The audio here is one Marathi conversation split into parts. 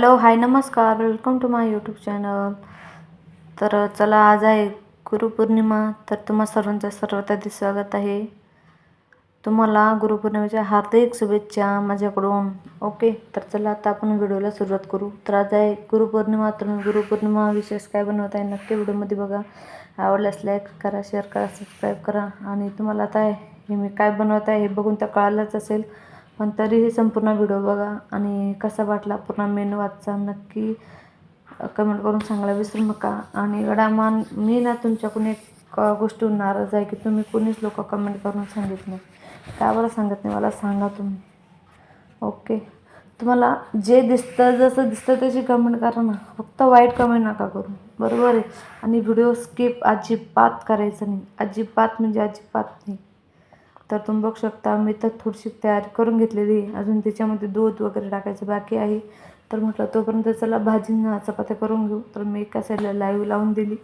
हॅलो हाय नमस्कार. Welcome to my YouTube channel. तर चला आज आहे गुरुपौर्णिमा. तर तुम्हा सर्वांचं सर्वात आधी स्वागत आहे. तुम्हाला गुरुपौर्णिमेच्या हार्दिक शुभेच्छा माझ्याकडून. ओके तर चला आता आपण व्हिडिओला सुरुवात करू. तर आज आहे गुरुपौर्णिमा. तर गुरुपौर्णिमा विशेष काय बनवत आहे नक्की व्हिडिओमध्ये बघा. आवडल्यास लाईक करा शेअर करा सबस्क्राईब करा. आणि तुम्हाला आता हे मी काय बनवत आहे हे बघून तर कळालंच असेल. पण तरीही संपूर्ण व्हिडिओ बघा आणि कसा वाटला पूर्ण मेनू वाचा नक्की कमेंट करून सांगायला विसरू नका. आणि गडामान मी ना तुमच्याकडून एक गोष्टीहून नाराज आहे की तुम्ही कोणीच लोक कमेंट करून सांगित नाही. का बरं सांगत नाही? मला सांगा तुम्ही. ओके. तुम्हाला जे दिसतं जसं दिसतं त्याची कमेंट करा ना. फक्त वाईट कमेंट नका करू. बरोबर आहे. आणि व्हिडिओ स्किप अजिबात करायचं नाही. अजिबात म्हणजे अजिबात नाही. तर तुम्ही बघू शकता मी तर थोडीशी तयारी करून घेतलेली. आहे अजून त्याच्यामध्ये दूध वगैरे टाकायचं बाकी आहे. तर म्हटलं तोपर्यंत चला भाजींना चपात्या करून घेऊ. तर मी एका साईडला लाईव्ह लावून दिली.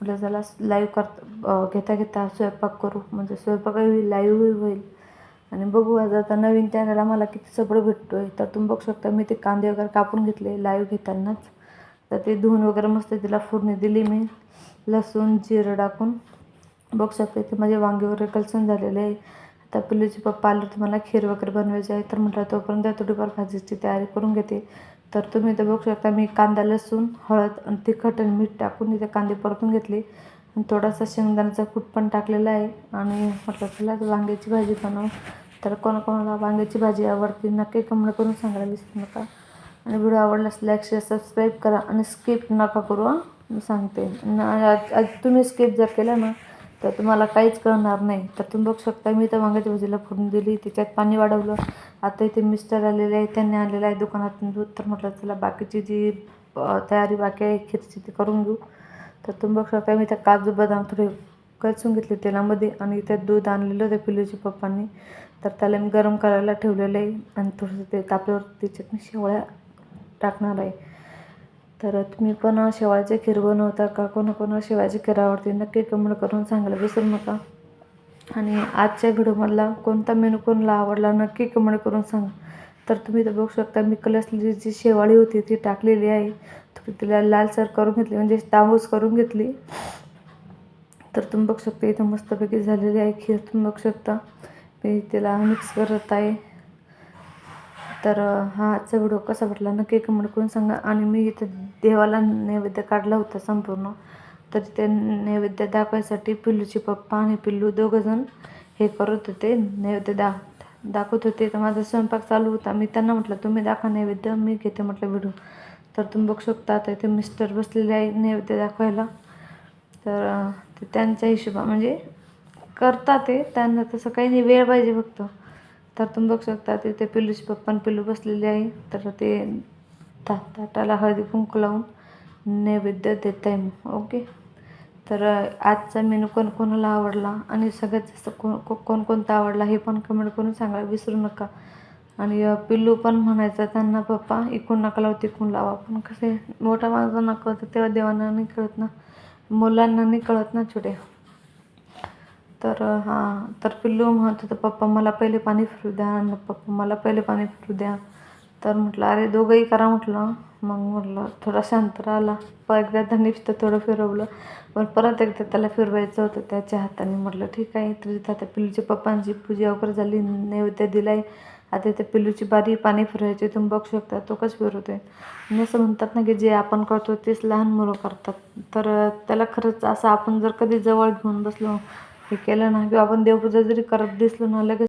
म्हटलं चला लाईव्ह करता घेता घेता स्वयंपाक करू. म्हणजे स्वयंपाकही होईल लाईव्हही होईल. आणि बघू आज आता नवीन चॅनल मला किती सपोर्ट भेटतो आहे तर तुम्ही बघू शकता मी ते कांदे वगैरे कापून घेतले लाईव्ह घेतानाच. तर ते धुवून वगैरे मस्त तिला फोडणी दिली मी. लसूण जिरं टाकून. बघू शकता ते माझे वांगे वगैरे कलसून झालेले आहे आता पिल्लूचे पप्पा आले तर मला खीर वगैरे बनवायची आहे. तर म्हटलं तोपर्यंत थोडीफार भाजीची तयारी करून घेते. तर तुम्ही इथे बघू शकता मी कांदा लसूण हळद आणि तिखट आणि मीठ टाकून इथे कांदे परतून घेतले. आणि थोडासा शेंगदाण्याचा कूट पण टाकलेला आहे. आणि म्हटलं चला वांग्याची भाजी बनवू. तर कोणाकोणाला वांग्याची भाजी आवडते नक्की कमेंट करून सांगायला विसरू नका. आणि व्हिडिओ आवडल्यास लाईक शेअर सबस्क्राईब करा. आणि स्किप नका करू मी सांगते. आज आज तुम्ही स्किप जर केलं ना तर तुम्हाला काहीच कळणार नाही. तर तुम्ही बघू शकता मी तर वांग्याच्या भाजीला फोडून दिली त्याच्यात पाणी वाढवलं. आता इथे मिस्टर आलेले आहे त्यांनी आणलेलं आहे दुकानातून दूध. तर म्हटलं चला बाकीची जी तयारी बाकी आहे खीरची ती करून घेऊ. तर तुम्ही बघू शकता मी त्या काजू बदाम थोडे कचून घेतले तेलामध्ये आणि इथे दूध आणलेलं होतं पिलूच्या पप्पांनी. तर त्याला मी गरम करायला ठेवलेलं आहे आणि थोडंसं ते तापल्यावर त्याच्यात चटणी शेवळ्या टाकणार आहे. तर तुम्ही पण शेवाळचे खीर बनवता का? कोणाकोणा शेवाळ्याची खीर आवडते नक्की कमेंट करून सांगायला विसरू नका. आणि आजच्या व्हिडिओमधला कोणता मेनू कोणाला आवडला नक्की कमेंट करून सांगा. तर तुम्ही तर बघू शकता मी कलसलेली जी शेवाळी होती ती टाकलेली आहे. थोडी तिला लालसर करून घेतली म्हणजे तांबूस करून घेतली. तर तुम्ही बघू शकता इथं मस्तपैकी झालेली आहे खीर. तुम्ही बघू शकता. मी तिला मिक्स करत आहे. तर हा आजचा व्हिडिओ कसा वाटला? नक्की कमेंट करून सांगा. आणि मी इथं देवाला नैवेद्य काढला होता संपूर्ण. तर ते नैवेद्य दाखवायसाठी पिल्लूचे पप्पा आणि पिल्लू दोघंजण हे करत होते. नैवेद्य दा दाखवत होते. तर माझा स्वयंपाक चालू होता. मी त्यांना म्हटलं तुम्ही दाखवा नैवेद्य मी घेते म्हटलं व्हिडिओ तर तुम्ही बघू शकता आता इथे मिस्टर बसलेले आहे नैवेद्य दाखवायला. तर ते त्यांच्या हिशोबा म्हणजे करतात ते. त्यांना तसं काही नाही वेळ पाहिजे फक्त. तर तुम्ही बघू शकता तिथे पिल्लूचे पप्पा पिल्लू बसलेले आहे. तर ते ता ताटाला हळदी कुंकू लावून नैवेद्य देत आहे. ओके? तर आजचा मेनू कोण कोणाला आवडला? आणि सगळ्यात जास्त कोण कोण कोणता आवडला हे पण कमेंट करून सांगा. विसरू नका. आणि पिल्लू पण म्हणायचं त्यांना पप्पा इकून नका लावू तिकून लावा. पण कसे मोठा माणसांना कळतं तेव्हा देवांना नाही कळत ना. मुलांना नाही कळत ना छोटे. तर हां तर पिल्लू म्हणत होतं पप्पा मला पहिले पाणी फिरू द्या. आणि पप्पा मला पहिले पाणी फिरू द्या. तर म्हटलं अरे दोघंही करा म्हटलं. मग म्हटलं थोडा शांत राहिला. प एकदा धनिष्ठ थोडं फिरवलं. पण परत एकदा त्याला फिरवायचं होतं त्याच्या हाताने. म्हटलं ठीक आहे तर आता पिल्लूच्या पप्पांची पूजा वगैरे झाली नैवेद्य दिला आहे आता इथे पिल्लूची बारी पाणी फिरवायची तुम्ही बघू शकता तो कसं फिरवतो आहे आणि असं म्हणतात ना की जे आपण करतो तेच लहान मुलं करतात. तर त्याला खरंच असं आपण जर कधी जवळ घेऊन बसलो हे केलं ना किंवा आपण देवपूजा जरी करत दिसलो ना लगेच